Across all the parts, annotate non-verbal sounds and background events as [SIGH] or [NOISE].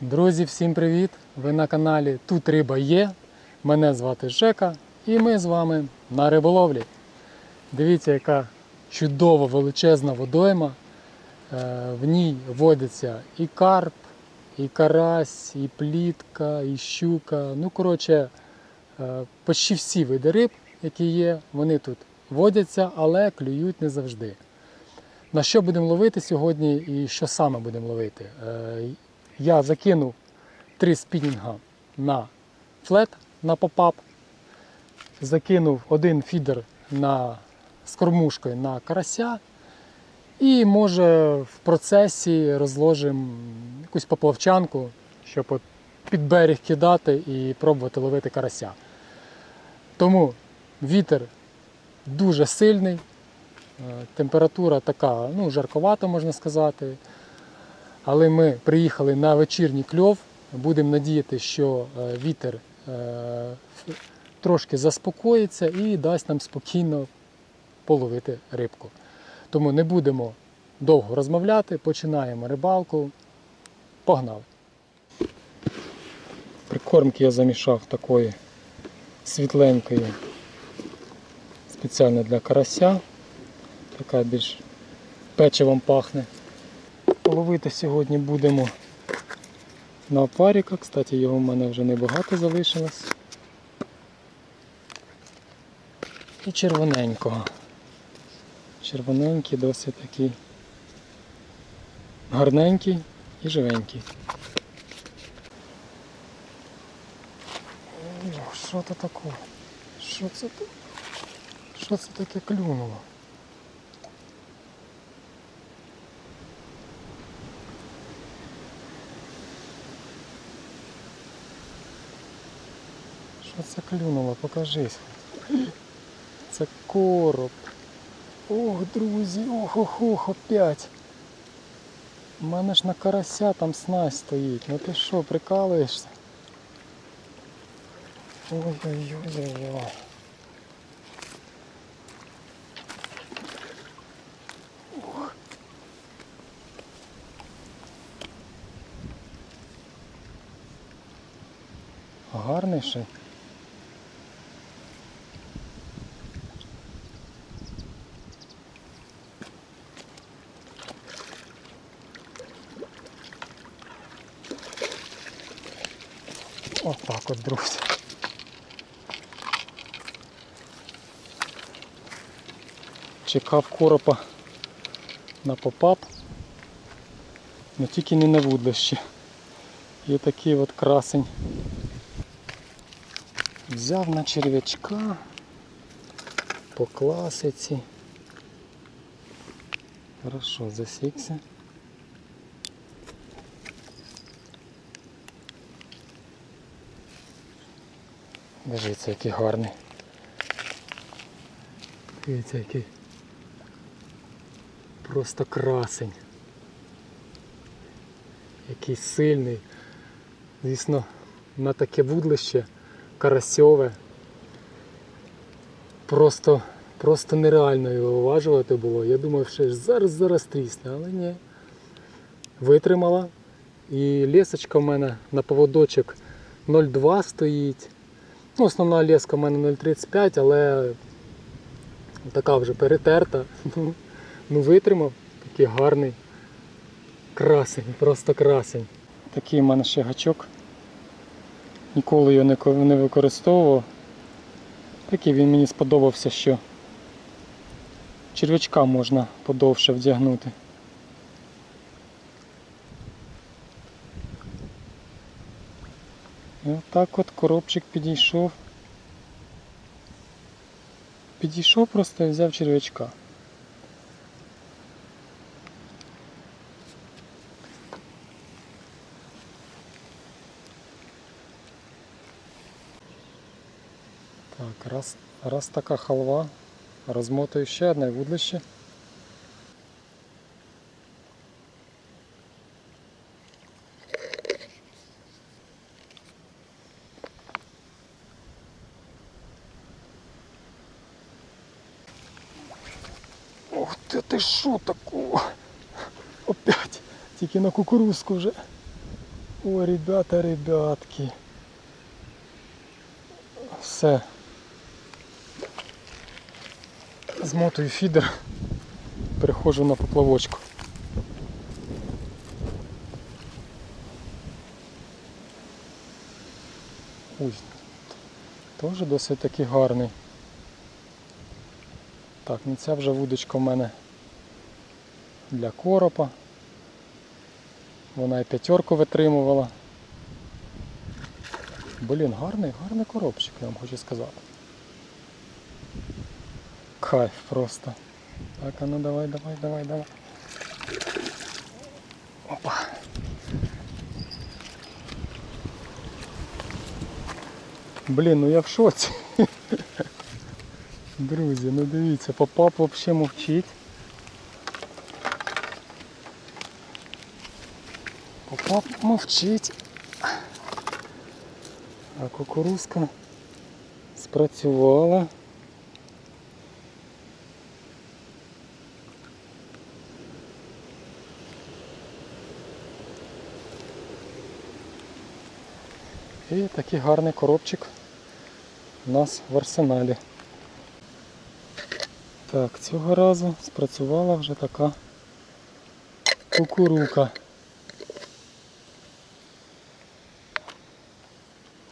Друзі, всім привіт! Ви на каналі Тут Риба є. Мене звати Жека і ми з вами на риболовлі. Дивіться, яка чудова величезна водойма. Е, В ній водиться і карп, і карась, і плітка, і щука. Ну, коротше, е, почти всі види риб, які є, вони тут водяться, але клюють не завжди. На що будемо ловити сьогодні і що саме будемо ловити? Я закинув три спінінга на флет на попап, закинув один фідер на, з кормушкою на карася. І може в процесі розложимо якусь поплавчанку, щоб от під берег кидати і пробувати ловити карася. Тому вітер дуже сильний, е, температура така, ну, жарковата, можна сказати. Але ми приїхали на вечірній кльов. Будемо надіяти, що е, вітер е, трошки заспокоїться і дасть нам спокійно половити рибку. Тому не будемо довго розмовляти, починаємо рибалку. Погнали. Прикормки я замішав такої світленької спеціально для карася. Така більш печивом пахне. Ловити сьогодні будемо на опаріка. Кстати, його в мене вже небагато залишилось. І червоненького. Червоненький, досить такий гарненький і живенький. Що це таке? Що це таке? Що це таке клюнуло? Що це клюнуло? Покажись. Це короб. Ох, друзі, ох, ох, ох, опять. У мене ж на карася там снасть стоїть. Ну ти що, прикалуєшся? Ой-ой-ой-ой. Ох. Гарний ще. Отак от, друзі. Чекав коропа на попап, але тільки не на вудлище. Є такий от красень. Взяв на черв'ячка по класиці. Хорошо, засікся. Дивіться, який гарний. Дивіться, який. Просто красень. Який сильний. Звісно, на таке вудлище карасьове. Просто, просто нереально його уважувати було. Я думав, що зараз зараз трісне, але ні. Витримала. І лісочка в мене на поводочок 0,2 стоїть. Ну, основна леска в мене 0,35, але така вже перетерта. [LAUGHS] Ну, витримав. Такий гарний красень, просто красень. Такий в мене ще гачок. Ніколи його не використовував. Такий він мені сподобався, що черв'ячка можна подовше вдягнути. І отак от коробчик підійшов. Підійшов просто і взяв черв'ячка. Так, раз, раз така халва, розмотую ще одне вудлище. Ух ти, що такого? Опять. Тільки на кукурузку вже. О, ребята, ребятки. Все. Змотую фідер. Переходжу на поплавочку. Ось. Теж досить таки гарний. Так, ну ця вже вудочка в мене для коропа. Вона і п'ятерку витримувала. Блін, гарний, гарний коробчик, я вам хочу сказати. Кайф просто. Так, а ну давай, давай, давай, давай. Опа. Блін, ну я в шоці. [LAUGHS] Друзі, ну дивіться, попап взагалі мовчить. Попап мовчить. А кукурузка спрацювала. І такий гарний коробчик у нас в арсеналі. Так, цього разу спрацювала вже така кукурука.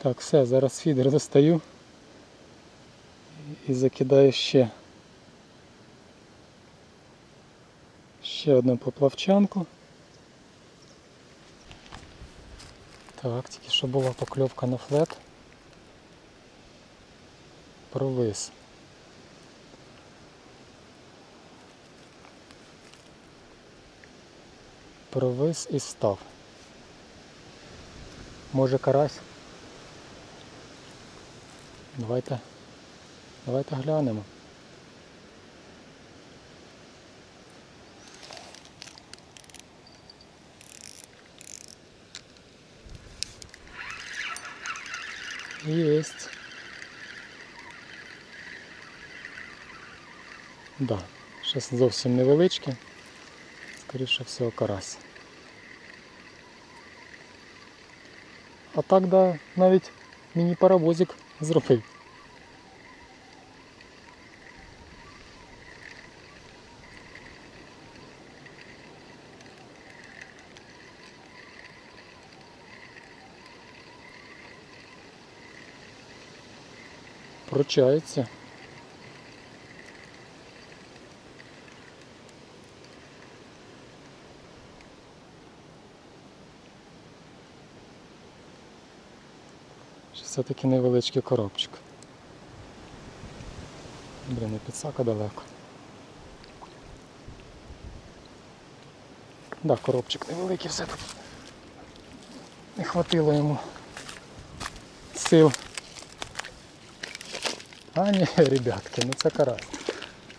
Так, все, зараз фідер достаю і закидаю ще. Ще одну поплавчанку. Так, тільки що була покльовка на флет. Провис. Провис і став. Може карась? Давайте. Давайте глянемо. Єсть. Да, щось зовсім невеличке. Скоріше всього карась. А так, да, навіть міні-паровозик Зробив. Пручається. Ще Все-таки невеличкий коробчик. Блін, не підсака далеко. Да, коробчик невеликий все-таки. Не хватило йому сил. А ні, ребятки, ну це карась.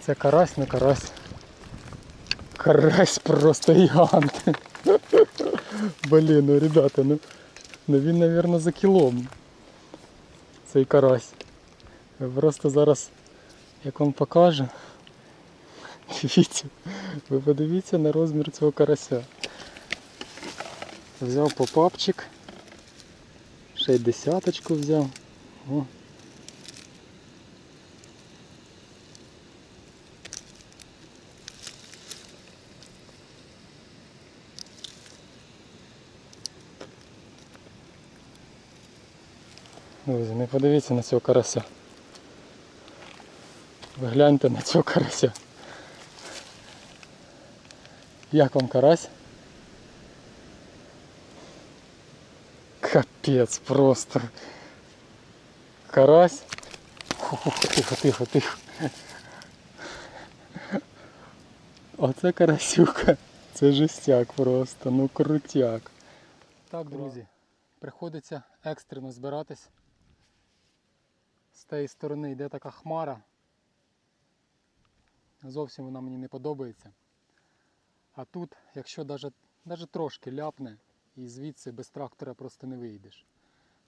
Це карась, не карась. Карась просто гігант. [LAUGHS] Блін, ну ребята, ну, ну він, мабуть, за кілом. Цей карась. Просто зараз, як вам покажу, дивіться, ви подивіться на розмір цього карася. Взяв попапчик, ще й десяточку взяв. О. Друзі, не подивіться на цього карася. Ви гляньте на цього карася. Як вам карась? Капець просто. Карась. Тихо, тихо, тихо. Оце карасюка. Це жестяк просто, ну крутяк. Так, друзі, приходиться екстрено збиратись. З тієї сторони йде така хмара. Зовсім вона мені не подобається. А тут, якщо навіть, трошки ляпне, і звідси без трактора просто не вийдеш.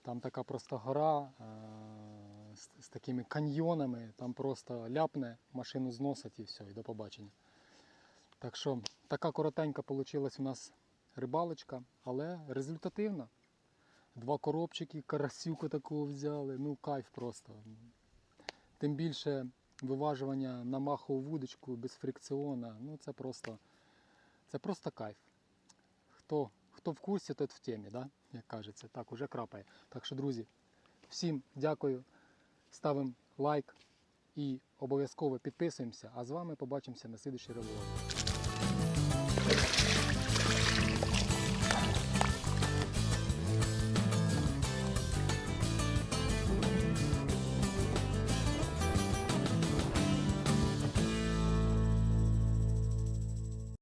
Там така просто гора е- з, з такими каньйонами, там просто ляпне, машину зносить і все, і до побачення. Так що така коротенька вийшла у нас рибалочка, але результативна. Два коробчики, карасюка такого взяли. Ну, кайф просто. Тим більше виважування на махову вудочку без фрикціона. Ну, це просто, це просто кайф. Хто, хто в курсі, тот в темі, да? як кажеться. Так, уже крапає. Так що, друзі, всім дякую. Ставимо лайк і обов'язково підписуємося. А з вами побачимося на слідчій риболовлі.